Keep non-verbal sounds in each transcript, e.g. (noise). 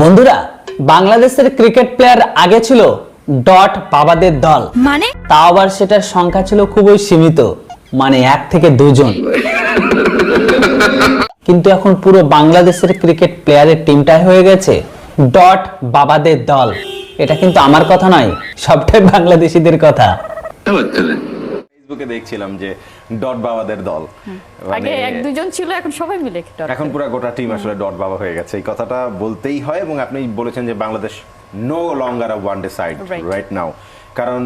বন্ধুরা বাংলাদেশের cricket player আগে ছিল ডট বাবাদের দল। মানে? তাও আবার সেটার সংখ্যা ছিল খুবই সীমিত মানে এক থেকে দুজন। কিন্তু এখন পুরো বাংলাদেশের ক্রিকেট প্লেয়ারের টিমটাই হয়ে গেছে ডট বাবাদের দল। এটা কিন্তু আমার কথা নয় সবটাই বাংলাদেশিদের কথা। ফেসবুকে দেখছিলাম যে ডট বাবাদের দল। আগে এক দুজন ছিল এখন সবাই মিলে এখন পুরো গোটা টিম আসলে ডট বাবা হয়ে গেছে। এই কথাটা বলতেই হয় এবং আপনি বলেছেন যে Bangladesh no longer a one day side right now কারণ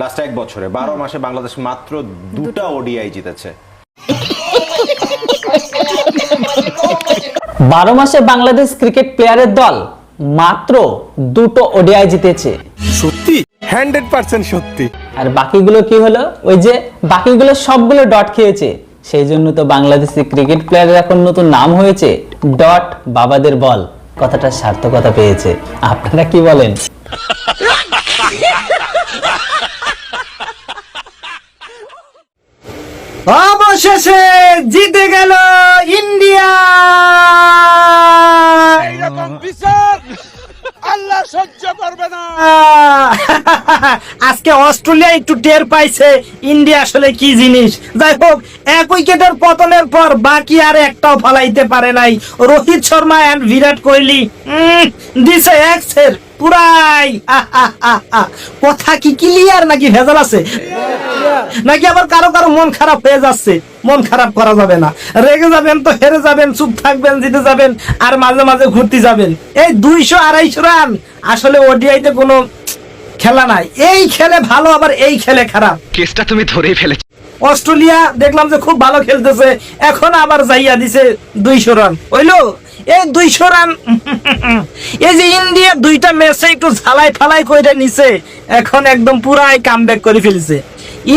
লাস্ট এক বছরে বারো মাসে বাংলাদেশ মাত্র দুটা ওডিআই জিতেছে। বারো মাসে বাংলাদেশ ক্রিকেট প্লেয়ারের দল মাত্র দুটো ওডিআই জিতেছে। সত্যি? হান্ড্রেড পার্সেন্ট সত্যি। আর বাকিগুলো কি হলো? ওই যে বাকিগুলো সবগুলো ডট খেয়েছে। সেই জন্য তো বাংলাদেশি ক্রিকেট প্লেয়ারের এখন নতুন নাম হয়েছে, ডট বাবাদের বল। কথাটা সার্থকতা পেয়েছে। আপনারা কি বলেন? অবশেষে জিতে গেল ইন্ডিয়া! অস্ট্রেলিয়া একটু টের পাইছে, ইন্ডিয়া আসলে কি জিনিস? যাই হোক, এক উইকেটের পতনের পর বাকি আর একটাও ফালাইতে পারে নাই। রোহিত শর্মা এন্ড বিরাট কোহলি দিছে এক্সের, পুরাই। কথা কি ক্লিয়ার নাকি ভেজাল আছে? নাকি আবার কারও কারও মন খারাপ হয়ে যাচ্ছে? মন খারাপ করা যাবে না। রেগে যাবেন তো হেরে যাবেন, চুপ থাকবেন, জিতে যাবেন, আর মাঝে মাঝে ঘুরতে যাবেন। এই দুইশো আড়াইশো রান আসলে ওডিআইতে কোনো খেলা নাই। এই খেলে ভালো আবার এই খেলে খারাপ। কেসটা তুমি ধরেই ফেলেছো। অস্ট্রেলিয়া দেখলাম যে খুব ভালো খেলতেছে। এখন আবার যাইয়া দিছে দুইশো রান। হইল? এই দুইশো রান (laughs) এই যে ইন্ডিয়া দুইটা ম্যাচে একটু ঝালাই ফালাই করে নিছে এখন একদম পুরাই কাম করে ফেলছে।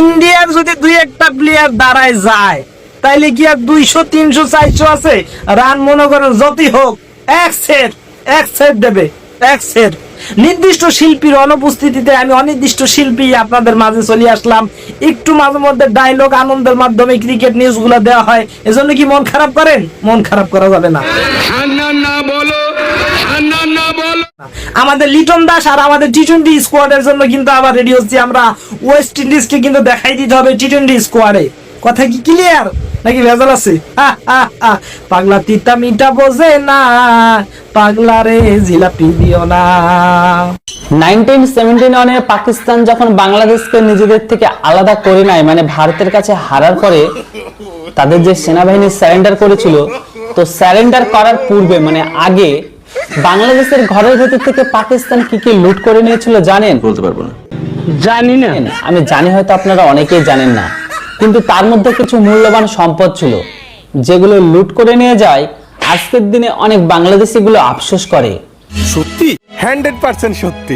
ইন্ডিয়ার যদি দুই একটা প্লেয়ার দাঁড়ায় যায় তাইলে কি আর দুইশো তিনশো চারশো আছে? রান মনে করেন যতই হোক এক সেট এক সেট দেবে এক সেট নির্দিষ্ট শিল্পীর অনুপস্থিতিতে আমি অনির্দিষ্ট শিল্পী আপনাদের মাঝে চলে আসলাম। একটু মাঝে মধ্যে ডায়লগ আনন্দের মাধ্যমে ক্রিকেট নিউজগুলো দেওয়া হয়। এজন্য কি মন খারাপ করেন? মন খারাপ করা যাবে না। আমাদের লিটন দাস আর আমাদের টি টোয়েন্টি স্কোয়াডের জন্য কিন্তু আবার রেডি হচ্ছি আমরা। ওয়েস্ট ইন্ডিজকে কিন্তু দেখাই দিতে হবে টি টোয়েন্টি স্কোয়াডে কথা কি ক্লিয়ার নাকি ভেজাল আছে। পাগলা তিতা মিটা বোঝে না। পাগলা রে জিলাপি দিও না। নাইনটিন সেভেন্টি পাকিস্তান যখন বাংলাদেশকে নিজেদের থেকে আলাদা করে নেয় মানে ভারতের কাছে হারার পরে তাদের যে সেনাবাহিনী স্যারেন্ডার করেছিল তো স্যারেন্ডার করার পূর্বে মানে আগে বাংলাদেশের ঘরের ভেতর থেকে পাকিস্তান কি কি লুট করে নিয়েছিল জানেন? বলতে পারব না। জানি না। আমি জানি হয়তো আপনারা অনেকেই জানেন না। কিন্তু তার মধ্যে কিছু মূল্যবান সম্পদ ছিল যেগুলো লুট করে নিয়ে যায় আজকের দিনে অনেক বাংলাদেশি গুলো আফসোস করে। সত্যি? হান্ড্রেড পার্সেন্ট সত্যি।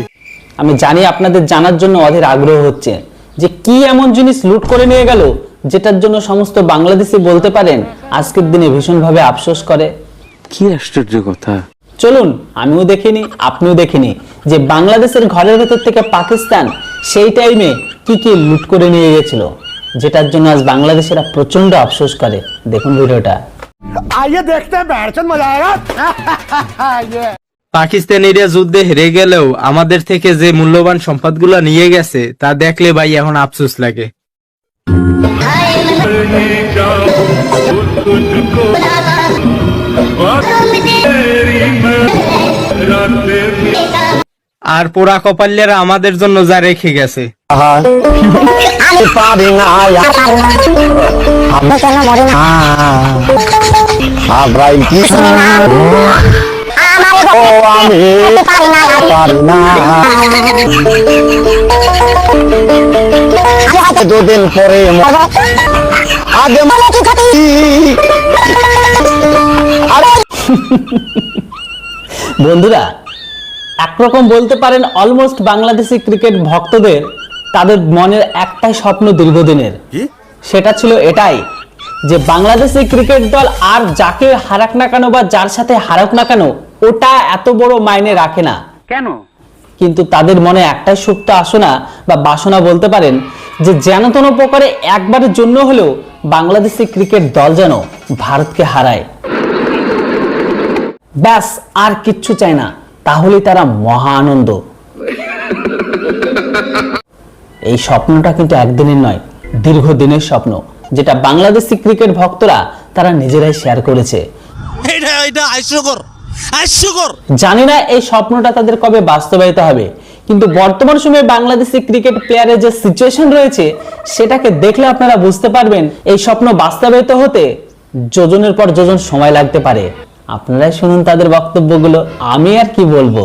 আমি জানি আপনাদের জানার জন্য অধীর আগ্রহ হচ্ছে যে কি এমন জিনিস লুট করে নিয়ে গেল যেটার জন্য সমস্ত বাংলাদেশি বলতে পারেন আজকের দিনে ভীষণভাবে আফসোস করে। কি আশ্চর্য কথা। চলুন আমিও দেখিনি আপনিও দেখিনি যে বাংলাদেশের ঘরের ভেতর থেকে পাকিস্তান সেই টাইমে কি কি লুট করে নিয়ে গেছিল যেটার জন্য আজ বাংলাদেশিরা প্রচণ্ড আফসোস করে। দেখুন ভিডিওটা। (laughs) পাকিস্তানিরা যুদ্ধে হেরে গেলেও আমাদের থেকে যে মূল্যবান সম্পদগুলো নিয়ে গেছে তা দেখলে ভাই এখন আফসোস লাগে। আর পোড়া কপাল্যেরা আমাদের জন্য যা রেখে গেছে। দুদিন পরে আগে বন্ধুরা, একরকম বলতে পারেন অলমোস্ট বাংলাদেশি ক্রিকেট ভক্তদের তাদের মনের একটাই স্বপ্ন দীর্ঘদিনের। সেটা ছিল এটাই যে বাংলাদেশি ক্রিকেট দল আর যাকে হারাক না কেন বা যার সাথে হারাক না কেন ওটা এত বড় মাইনে রাখে না। কেন? কিন্তু তাদের মনে একটাই সুপ্ত আসনা বা বাসনা বলতে পারেন যে যেন তেন প্রকারে একবারের জন্য হলেও বাংলাদেশি ক্রিকেট দল যেন ভারতকে হারায়। ব্যাস আর কিচ্ছু চায় না তাহলেই তারা মহা আনন্দ। এই স্বপ্নটা কিন্তু একদিনের নয় দীর্ঘদিনের স্বপ্ন যেটা বাংলাদেশি ক্রিকেট ভক্তরা তারা নিজেরাই শেয়ার করেছে। এটা এটা হাস্যকর হাস্যকর। জানি না এই স্বপ্নটা তাদের কবে বাস্তবায়িত হবে কিন্তু বর্তমান সময়ে বাংলাদেশি ক্রিকেট প্লেয়ারের যে সিচুয়েশন রয়েছে সেটাকে দেখলে আপনারা বুঝতে পারবেন এই স্বপ্ন বাস্তবায়িত হতে যোজনের পর যোজন সময় লাগতে পারে। আপনারাই শুনুন তাদের বক্তব্যগুলো আমি আর কি বলব?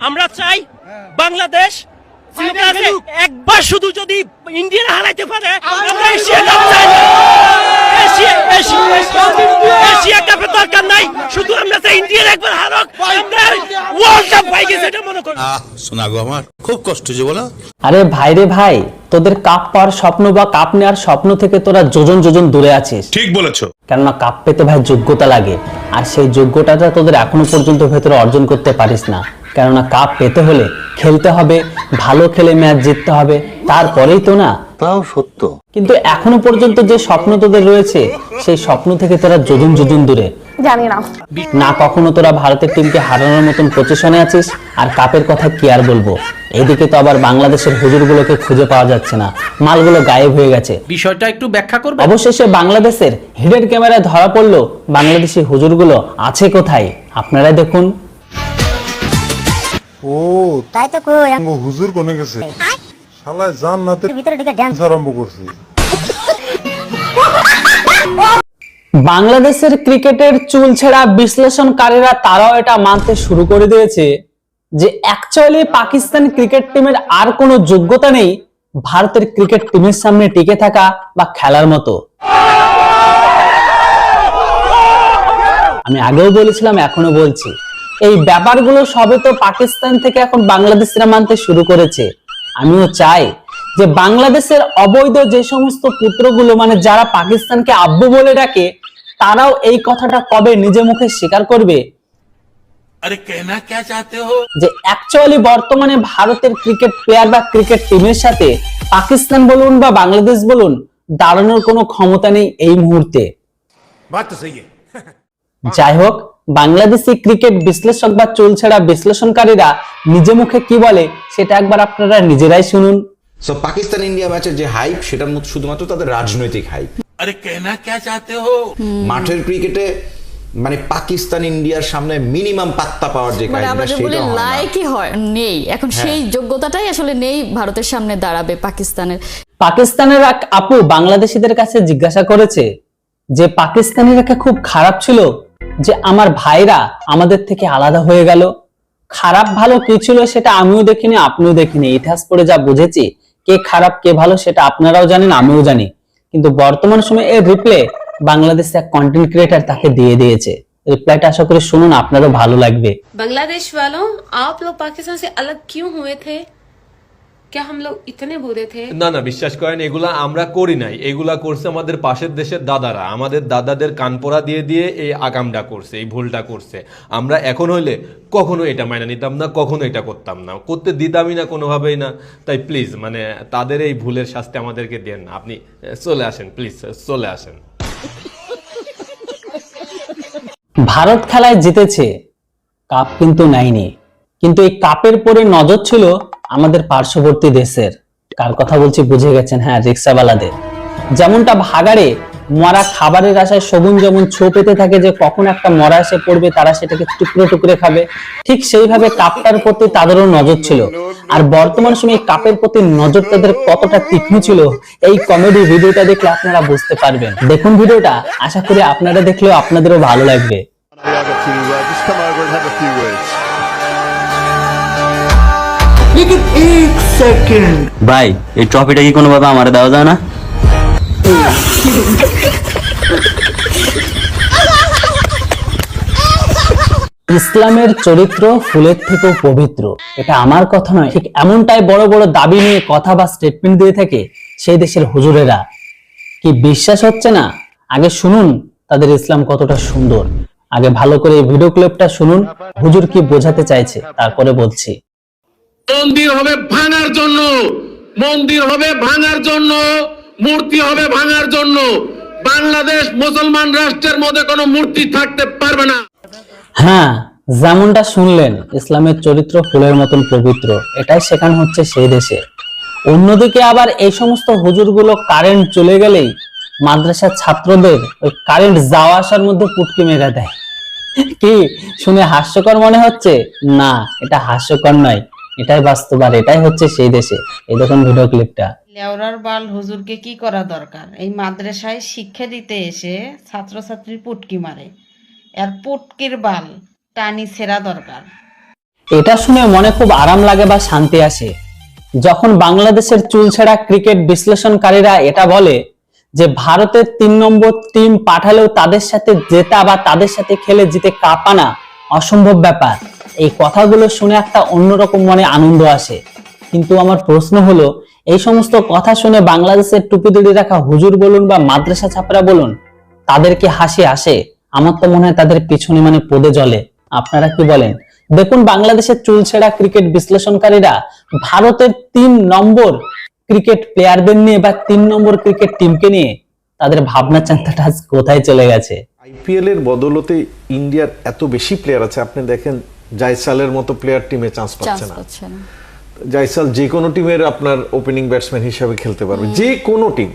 আমরা চাই বাংলাদেশ একবার শুধু যদি ইন্ডিয়া হারাইতে পারে আমরা এশিয়া কাপ চাই এশিয়া এশিয়া এশিয়া দরকার নাই। শুধু আমরা চাই ইন্ডিয়ার একবার হারক আমরা ওয়ার্ল্ড কাপ পাই গেছে এটা মনে করি। শোনা গো আমার খুব কষ্ট যে বলো। আরে ভাই রে ভাই তোদের কাপ পাওয়ার স্বপ্ন বা কাপ নেওয়ার স্বপ্ন থেকে তোরা যোজন যোজন দূরে আছিস। ঠিক বলেছ। কেননা কাপ পেতে ভাই যোগ্যতা লাগে আর সেই যোগ্যতাটা তোদের এখনও পর্যন্ত ভেতরে অর্জন করতে পারিস না। কেননা কাপ পেতে হলে খেলতে হবে ভালো খেলে ম্যাচ জিততে হবে তারপরেই তো না। তাও সত্য। কিন্তু এখনও পর্যন্ত যে স্বপ্ন তোদের রয়েছে সেই স্বপ্ন থেকে তোরা যোজন যোজন দূরে। জানি না। না কখনো তোরা ভারতের টিমকে হারানোর মতন পজিশনে আছিস আর কাপের কথা কি আর বলব? এদিকে তো আবার বাংলাদেশের হুজুরগুলোকে খুঁজে পাওয়া যাচ্ছে না। মালগুলো গায়েব হয়ে গেছে। বিষয়টা একটু ব্যাখ্যা করবে? অবশেষে বাংলাদেশের হিডেন ক্যামেরায় ধরা পড়ল বাংলাদেশি হুজুরগুলো আছে কোথায়? আপনারা দেখুন। ও তাই তো কই? আঙ্গ হুজুর কোনে গেছে? শালায় জান্নাতের ভিতরে ঢুকে ড্যান্স আরম্ভ করছে। বাংলাদেশের ক্রিকেটের চুল ছেঁড়া বিশ্লেষণকারীরা তারাও এটা মানতে শুরু করে দিয়েছে যে অ্যাকচুয়ালি পাকিস্তান ক্রিকেট টিমের আর কোনো যোগ্যতা নেই ভারতের ক্রিকেট টিমের সামনে টিকে থাকা বা খেলার মতো। আমি আগেও বলেছিলাম এখনও বলছি। এই ব্যাপারগুলো সবে তো পাকিস্তান থেকে এখন বাংলাদেশিরা মানতে শুরু করেছে। আমিও চাই যে বাংলাদেশের অবৈধ যে সমস্ত পুত্রগুলো মানে যারা পাকিস্তানকে আব্বু বলে ডাকে তারাও এই কথাটা কবে নিজে মুখে স্বীকার করবে? আরে কেনা কে চাহতে হো? যে অ্যাকচুয়ালি বর্তমানে ভারতের ক্রিকেট প্লেয়ার বা ক্রিকেট টিমের সাথে পাকিস্তান বলুন বা বাংলাদেশ বলুন দাঁড়ানোর কোনো ক্ষমতা নেই এই মুহূর্তে। যাই হোক বাংলাদেশি ক্রিকেট বিশ্লেষক বা চুলছেড়া বিশ্লেষণকারীরা নিজে মুখে কি বলে সেটা একবার আপনারা নিজেরাই শুনুন। সো পাকিস্তান ইন্ডিয়া ম্যাচের যে হাইপ সেটা মু- শুধুমাত্র তাদের রাজনৈতিক হাইপ আরে কেনা কে চাহতে হো? মাঠের ক্রিকেটে মানে পাকিস্তান ইন্ডিয়ার সামনে মিনিমাম পাত্তা পাওয়ার যে মানে আমরা কাহিনীটা সেটা হয় লাইকই হয় নেই। এখন সেই যোগ্যতাটাই আসলে নেই ভারতের সামনে দাঁড়াবে পাকিস্তানের। পাকিস্তানের এক আপু বাংলাদেশিদের কাছে জিজ্ঞাসা করেছে যে পাকিস্তানিরা খুব খারাপ ছিল? যে আমার ভাইরা আমাদের থেকে আলাদা হয়ে গেল খারাপ ভালো কি ছিল সেটা আমিও দেখিনি আপনিও দেখিনি ইতিহাস পড়ে যা বুঝেছি কে খারাপ কে ভালো সেটা আপনারাও জানেন আমিও জানি কিন্তু বর্তমান সময়ে এর রিপ্লে বাংলাদেশে এক কন্টেন্ট ক্রিয়েটার তাকে দিয়ে দিয়েছে রিপ্লাইটা আশা করি শুনুন আপনারও ভালো লাগবে बांग्लादेश वालों आप लोग पाकिस्तान से अलग क्यों हुए थे क्या हम लोग इतने बुरे थे না না বিশ্বাস করেন এগুলা আমরা করি নাই এগুলা করছে আমাদের পাশের দেশের দাদারা আমাদের দাদাদের কানপোড়া দিয়ে দিয়ে এই আকামটা করছে এই ভুলটা করছে আমরা এখন হইলে কখনো এটা মাইনা নিতাম না কখনো এটা করতাম না করতে দিতামই না কোনোভাবেই না তাই প্লিজ মানে তাদের এই ভুলের শাস্তি আমাদেরকে দেন না আপনি আহ, চলে আসেন প্লিজ চলে আসেন ভারত খেলায় জিতেছে কাপ কিন্তু নেয়নি কিন্তু এই কাপের পরে নজর ছিল আমাদের পার্শ্ববর্তী দেশের, কার কথা বলছি বুঝে গেছেন হ্যাঁ রিক্সাওয়ালাদের। যেমনটা ভাগাড়ে, মরা খাবারের আশায় শগুন যেমন ছো পেতে থাকে যে কখন একটা মরা এসে পড়বে, তারা সেটাকে টুকরো টুকরে খাবে। ঠিক সেইভাবে কাপটার প্রতি তাদেরও নজর ছিল। আর বর্তমান সময়ে কাপের প্রতি নজর তাদের কতটা তীক্ষ্ণ ছিল, এই কমেডি ভিডিওটা দেখলে আপনারা বুঝতে পারবেন। দেখুন ভিডিওটা, আশা করি আপনারা দেখলেও আপনাদেরও ভালো লাগবে। ভাই এই ট্রফিটা কি কোনোভাবে আমার দেওয়া যায় না? ইসলামের চরিত্র ফুলের থেকেও পবিত্র। এটা আমার কথা নয় ঠিক এমনটাই বড় বড় দাবি নিয়ে কথা বা স্টেটমেন্ট দিয়ে থাকে সেই দেশের হুজুরেরা। কি বিশ্বাস হচ্ছে না? আগে শুনুন তাদের ইসলাম কতটা সুন্দর। আগে ভালো করে এই ভিডিও ক্লিপটা শুনুন হুজুর কি বোঝাতে চাইছে তারপরে বলছি। মন্দির হবে ভাঙার জন্য। মন্দির হবে ভাঙার জন্য। মূর্তি হবে ভাঙার জন্য। বাংলাদেশ মুসলমান রাষ্ট্রের মধ্যে কোনো মূর্তি থাকতে পারবে না। হ্যাঁ যেমনটা শুনলেন, ইসলামের চরিত্র ফুলের মতন পবিত্র। এটাই শেখানো হচ্ছে সেই দেশে। অন্যদিকে আবার এই সমস্ত হুজুরগুলো কারেন্ট চলে গেলেই মাদ্রাসার ছাত্রদের ওই কারেন্ট যাওয়া আসার মধ্যে পুটকি মেরে দেয়। কি? শুনে হাস্যকর মনে হচ্ছে? না, এটা হাস্যকর নয়। এটাই বাস্তব আর এটাই হচ্ছে সেই দেশে। এই দেখুন ভিডিও ক্লিপটা লেওরার বাল হুজুরকে কি করা দরকার? এই মাদ্রাসায় শিক্ষা দিতে এসে ছাত্রছাত্রীর পুটকি মারে। আর পুটকির বাল টানি ছেঁড়া দরকার। এটা শুনে মনে খুব আরাম লাগে বা শান্তি আসে। যখন বাংলাদেশের চুলছেড়া ক্রিকেট বিশ্লেষণকারীরা এটা বলে যে ভারতের তিন নম্বর টিম পাঠালেও তাদের সাথে জেতা বা তাদের সাথে খেলে জিতে কাপানা অসম্ভব ব্যাপার। এই কথাগুলো শুনে একটা অন্যরকম মনে আনন্দ আসে। কিন্তু আমার প্রশ্ন হলো, এই সমস্ত কথা শুনে বাংলাদেশের টুপি দিড়ি রাখা হুজুর বলুন বা মাদ্রাসা ছাপরা বলুন, তাদের কি হাসি আসে? আমার তো মনে হয় তাদের পিছনে মানে পদে জলে। আপনারা কি বলেন? দেখুন, বাংলাদেশের চুলছেড়া ক্রিকেট বিশ্লেষণকারীরা ভারতের তিন নম্বর ক্রিকেট প্লেয়ারদের নিয়ে বা তিন নম্বর ক্রিকেট টিমকে নিয়ে তাদের ভাবনা চিন্তাটা কোথায় চলে গেছে? আইপিএল এর বদলতে ইন্ডিয়ার এত বেশি প্লেয়ার আছে। আপনি দেখেন জায়সালের মতো প্লেয়ার টিমে চান্স পাচ্ছে না। না। যে কোনো টিমের আপনার ওপেনিং ব্যাটসম্যান হিসাবে খেলতে পারবে। যে কোনো টিম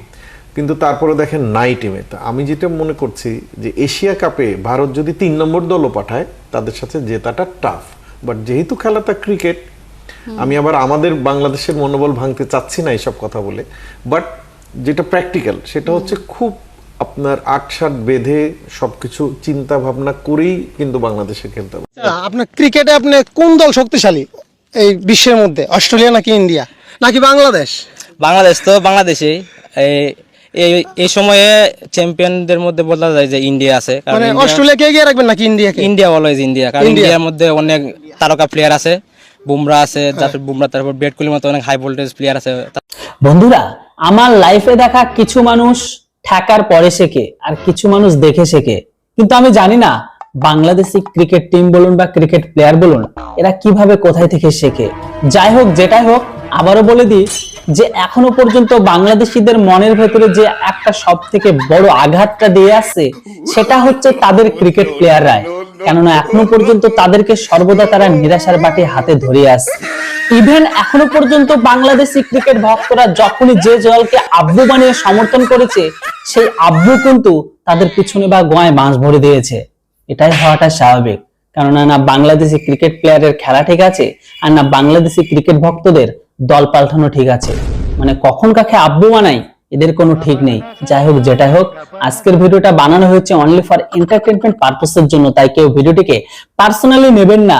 কিন্তু তারপরে দেখেন নাই টিমে তো আমি যেটা মনে করছি যে এশিয়া কাপে ভারত যদি তিন নম্বর দলও পাঠায় তাদের সাথে জেতাটা টাফ বাট যেহেতু খেলাটা ক্রিকেট আমি আবার আমাদের বাংলাদেশের মনোবল ভাঙতে চাচ্ছি না এইসব কথা বলে। বাট যেটা প্র্যাকটিক্যাল সেটা হচ্ছে খুব আপনার আট সাত বেঁধে সবকিছু চিন্তা ভাবনা করেই কিন্তু বাংলাদেশে খেলতে হবে। আপনার ক্রিকেটে আপনি কোন দল শক্তিশালী এই বিশ্বের মধ্যে? অস্ট্রেলিয়া নাকি ইন্ডিয়া? নাকি বাংলাদেশ? বাংলাদেশ তো বাংলাদেশে এই এই সময়ে চ্যাম্পিয়নদের মধ্যে বলা যায় যে ইন্ডিয়া আছে মানে ইন্ডিয়া- অস্ট্রেলিয়াকে এগিয়ে রাখবেন নাকি ইন্ডিয়াকে ইন্ডিয়া অলওয়েজ ইন্ডিয়া কারণ ইন্ডিয়ার মধ্যে অনেক তারকা প্লেয়ার আছে বুমরা আছে তারপর বুমরা তারপর বিরাট কোহলির মতো অনেক হাই ভোল্টেজ প্লেয়ার আছে। বন্ধুরা আমার লাইফে দেখা কিছু মানুষ ঠেকার পরে শেখে আর কিছু মানুষ দেখে শেখে কিন্তু আমি জানি না বাংলাদেশি ক্রিকেট টিম বলুন বা ক্রিকেট প্লেয়ার বলুন, এরা কীভাবে কোথায় থেকে শেখে যাই হোক, যেটাই হোক, আবারও বলে দিই যে এখনও পর্যন্ত বাংলাদেশিদের মনের ভেতরে যে একটা সব থেকে বড় আঘাতটা দিয়ে আসছে, সেটা হচ্ছে তাদের ক্রিকেট প্লেয়াররাই কেননা এখনও পর্যন্ত তাদেরকে সর্বদা তারা নিরাশার বাটি হাতে ধরিয়ে আসছে। ইভেন এখনও পর্যন্ত বাংলাদেশি ক্রিকেট ভক্তরা যখনই যে দলকে আব্বু বানিয়ে সমর্থন করেছে, সেই আব্বু কিন্তু তাদের পিছনে বা গোয়ায় বাঁশ ভরে দিয়েছে। এটাই হওয়াটা স্বাভাবিক। কেননা না বাংলাদেশি ক্রিকেট প্লেয়ারের খেলা ঠিক আছে, আর না বাংলাদেশি ক্রিকেট ভক্তদের দল পাল্টানো ঠিক আছে। মানে কখন কাকে আব্বু বানাই, এদের কোনো ঠিক নেই। যাই হোক, যেটাই হোক, আজকের ভিডিওটা বানানো হয়েছে অনলি ফর এন্টারটেনমেন্ট পারপোসের জন্য, তাই কেউ ভিডিওটিকে পার্সোনালি নেবেন না।